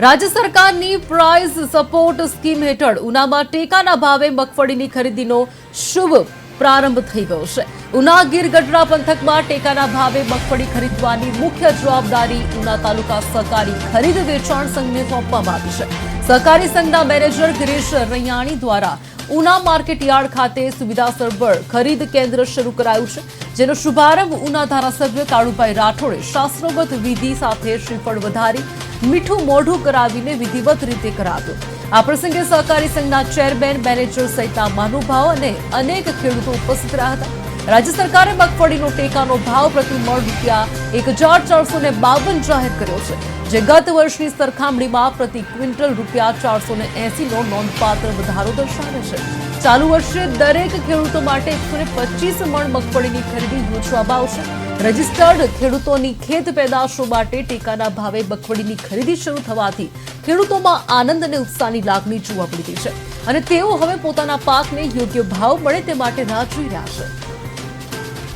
રાજ્ય સરકારની price support scheme હેઠળ ઉનામાં ટેકાના ભાવે મગફળીની ખરીદીનો શુભ પ્રારંભ થઈ ગયો છે. ઉના ગીર ગઢડા પંથકમાં ટેકાના ભાવે મગફળી ખરીદવાની મુખ્ય જવાબદારી ઉના તાલુકા સહકારી ખરીદ વેચાણ સંઘને સોંપવામાં આવી છે. સહકારી સંઘના મેનેજર ગિરીશ રૈયાણી દ્વારા ઉના માર્કેટ યાર્ડ ખાતે સુવિધા સરભર ખરીદ કેન્દ્ર શરૂ કરાયું છે, જેનો શુભારંભ ઉના ધારાસભ્ય કાળુભાઈ રાઠોડે શાસ્ત્રોગત વિધિ સાથે શ્રીફળ વધારી, મીઠું મોઢું કરાવીને વિધિવત રીતે કરાવ્યો. આ પ્રસંગે સહકારી સંઘના ચેરમેન, મેનેજર સહિતના મહાનુભાવો અને અનેક ખેડૂતો ઉપસ્થિત રહ્યા હતા. રાજ્ય સરકારે મગફળીનો ટેકાનો ભાવ પ્રતિ મણ રૂપિયા એક હજાર ચારસો બાવન જાહેર કર્યો છે, જે ગત વર્ષની સરખામણીમાં પ્રતિ ક્વિન્ટલ રૂપિયા ચારસો ને એસીનો નોંધપાત્ર વધારો દર્શાવે છે. ચાલુ વર્ષે દરેક ખેડૂતો માટે એકસો ને પચીસ મણ મગફળીની ખરીદી યોજવામાં આવશે. રજિસ્ટર્ડ ખેડૂતોની ખેત પેદાશો માટે ટેકાના ભાવે મગફળીની ખરીદી શરૂ થવાથી ખેડૂતોમાં આનંદ અને ઉત્સાહની લાગણી જોવા મળી છે. અને તેઓ હવે પોતાના પાકને યોગ્ય ભાવ મળે તે માટે રાહ જોઈ રહ્યા છે.